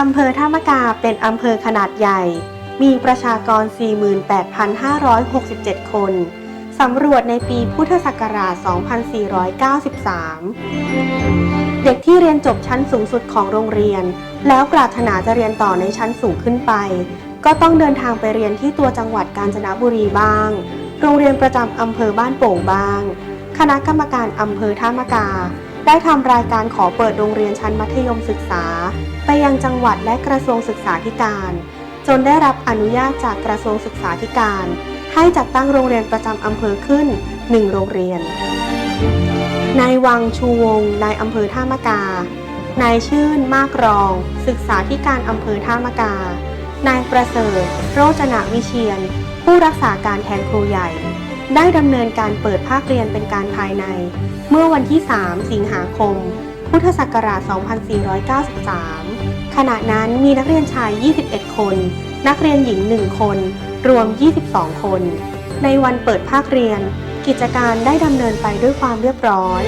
อำเภอท่ามะกาเป็นอำเภอขนาดใหญ่ มีประชากร 48,567 คน สำรวจในปีพุทธศักราช 2493 เด็กที่เรียนจบชั้นสูงสุดของโรงเรียน แล้วปรารถนาจะเรียนต่อในชั้นสูงขึ้นไป ก็ต้องเดินทางไปเรียนที่ตัวจังหวัดกาญจนบุรีบ้าง โรงเรียนประจำอำเภอบ้านโป่งบ้าง คณะกรรมการอำเภอท่ามะกา ได้ทำรายการขอเปิดโรงเรียนชั้นมัธยมศึกษา ไปยังจังหวัดและกระทรวงศึกษาธิการ จนได้รับอนุญาตจากกระทรวงศึกษาธิการ ให้จัดตั้งโรงเรียนประจำอำเภอขึ้น 1 โรงเรียน นายวังชูวงศ์นายอำเภอท่ามะกา นายชื่นมากรอง ศึกษาธิการอำเภอท่ามะกา นายประเสริฐ โรจนะวิเชียน ผู้รักษาการแทนครูใหญ่ ได้ดำเนินการเปิดภาคเรียนเป็นการภายใน เมื่อวันที่ 3 สิงหาคม พุทธศักราช 2493 ขณะนั้นมีนักเรียนชาย 21 คน นักเรียนหญิง 1 คน รวม 22 คน ในวันเปิดภาคเรียน กิจการได้ดำเนินไปด้วยความเรียบร้อย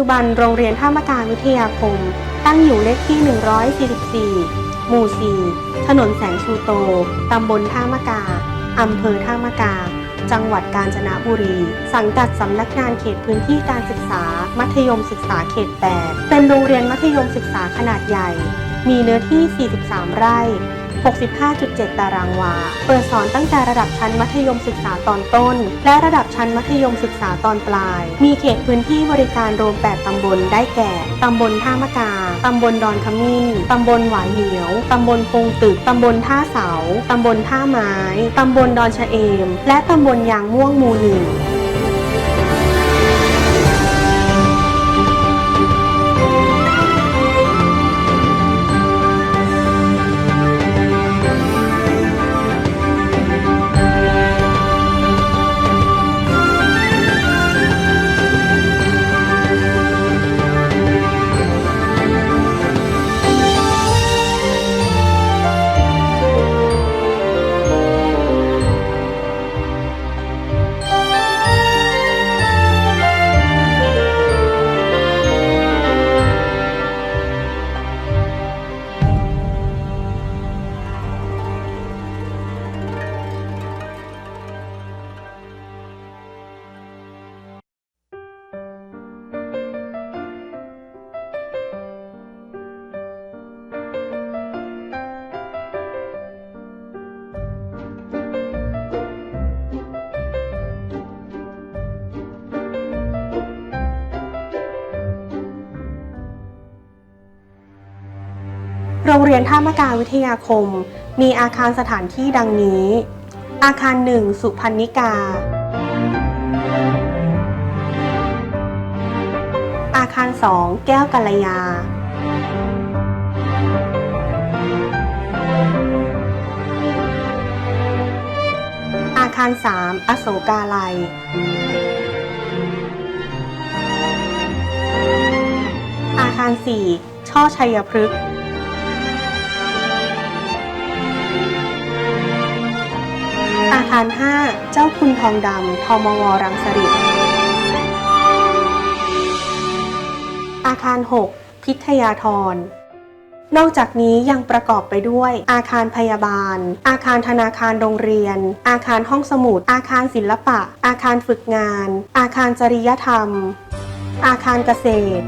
จจุบันโรงเรียนท่ามะกาวิทยาคม ตั้งอยู่เลขที่ 144 หมู่ 4 ถนนแสงชูโต ตำบลท่ามะกา อำเภอท่ามะกา จังหวัดกาญจนบุรี สังกัดสำนักงานเขตพื้นที่การศึกษา มัธยมศึกษาเขต 8 เป็นโรงเรียนมัธยมศึกษาขนาดใหญ่ มีเนื้อที่ 43 ไร่ 65.7 ตารางวา เปิดสอนตั้งแต่ระดับชั้นมัธยมศึกษาตอนต้น และระดับชั้นมัธยมศึกษาตอนปลาย มีเขตพื้นที่บริการรวม 8 ตำบลได้แก่ ตำบลท่ามะกา ตำบลดอนขมิ้น ตำบลหวายเหนียว ตำบลพงตึก ตำบลท่าเสา ตำบลท่าไม้ ตำบลดอนชะเอม และตำบลยางม่วงมูหนึ่ง โรงเรียนท่ามะกาวิทยาคม มีอาคารสถานที่ดังนี้ อาคาร1สุพรรณิกา อาคาร2แก้วกัลยา อาคาร3อโศกาลัยอาคาร 4 ช่อชัยพฤกษ์ คาร 5 เจ้าคุณทองดำทมวรังสฤษอาคาร 6 พิทยาธรนอกจากนี้ยังประกอบไปด้วย อาคารพยาบาล อาคารธนาคารโรงเรียน อาคารห้องสมุด อาคารศิลปะ อาคารฝึกงาน อาคารจริยธรรม อาคารเกษตร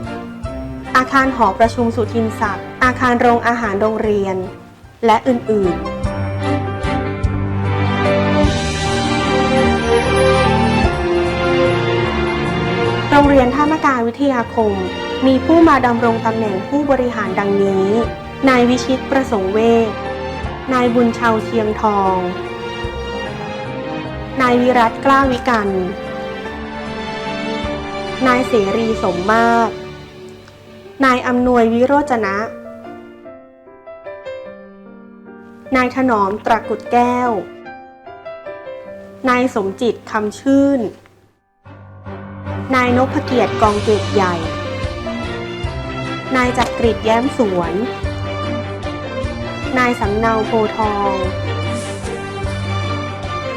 อาคารหอประชุมสุทินศักดิ์ อาคารโรงอาหารโรงเรียน และอื่นๆ เรียนท่ามกาวิทยาคม มีผู้มาดำรงตำแหน่งผู้บริหารดังนี้ นายวิชิตประสงค์เวชนายบุญชาวเชียงทอง นายวิรัตกล้าวิกัน นายเสรีสมมาตร นายอำนวยวิโรจนะ นายถนอมตระกุดแก้ว นายสมจิตคำชื่น นายนพเกียรติกองเกตใหญ่ นายจักริดแย้มสวน นายสำเนาโพทอง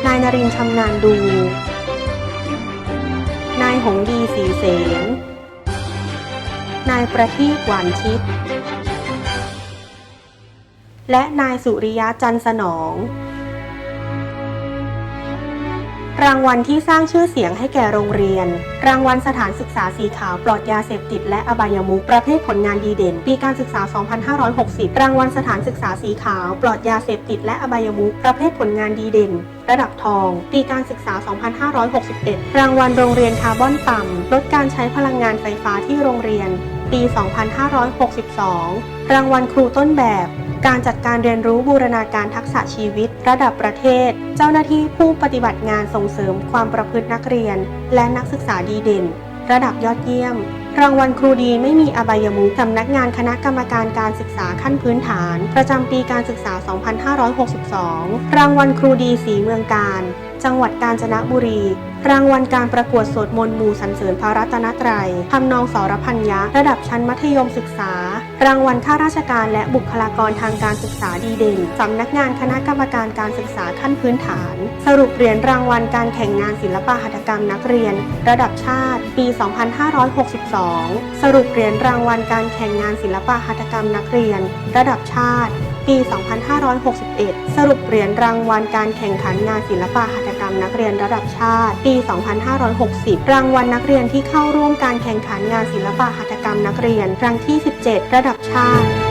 นายนรินชำนาญดู นายหงดีสีเสนนายประทีปหวานชิด และนายสุริยะจันสนอง รางวัลที่สร้างชื่อเสียงให้แก่โรงเรียน รางวัลสถานศึกษาสีขาวปลอดยาเสพติดและอบายมุขประเภทผลงานดีเด่น ปีการศึกษา 2560 รางวัลสถานศึกษาสีขาวปลอดยาเสพติดและอบายมุขประเภทผลงานดีเด่น ระดับทอง ปีการศึกษา 2561 รางวัลโรงเรียนคาร์บอนต่ำ ลดการใช้พลังงานไฟฟ้าที่โรงเรียน ปี 2562 รางวัลครูต้นแบบ การจัดการเรียนรู้บูรณาการทักษะชีวิต ระดับประเทศ เจ้าหน้าที่ผู้ปฏิบัติงานส่งเสริมความประพฤตินักเรียน และนักศึกษาดีเด่น ระดับยอดเยี่ยม รางวัลครูดีไม่มีอบายมุขสำนักงานคณะกรรมการการศึกษาขั้นพื้นฐาน ประจำปีการศึกษา 2562 รางวัลครูดีสีเมืองการ จังหวัดกาญจนบุรี รางวัลการประกวดสวดมนต์หมู่สรรเสริญพระรัตนตรัยทำนองสรพัญญะระดับชั้นมัธยมศึกษา รางวัลข้าราชการและบุคลากรทางการศึกษาดีเด่นสำนักงานคณะกรรมการการศึกษาขั้นพื้นฐาน สรุปเหรียญรางวัลการแข่งงานศิลปะหัตถกรรมนักเรียน ระดับชาติ ปี 2562สรุปเหรียญรางวัลการแข่งงานศิลปะหัตถกรรมนักเรียน ระดับชาติ ปี 2561 สรุปเหรียญรางวัลการแข่งขันงานศิลปะหัตถกรรมนักเรียนระดับชาติ ปี 2560 รางวัลนักเรียนที่เข้าร่วมการแข่งขันงานศิลปะหัตถกรรมนักเรียนครั้งที่ 17 ระดับชาติ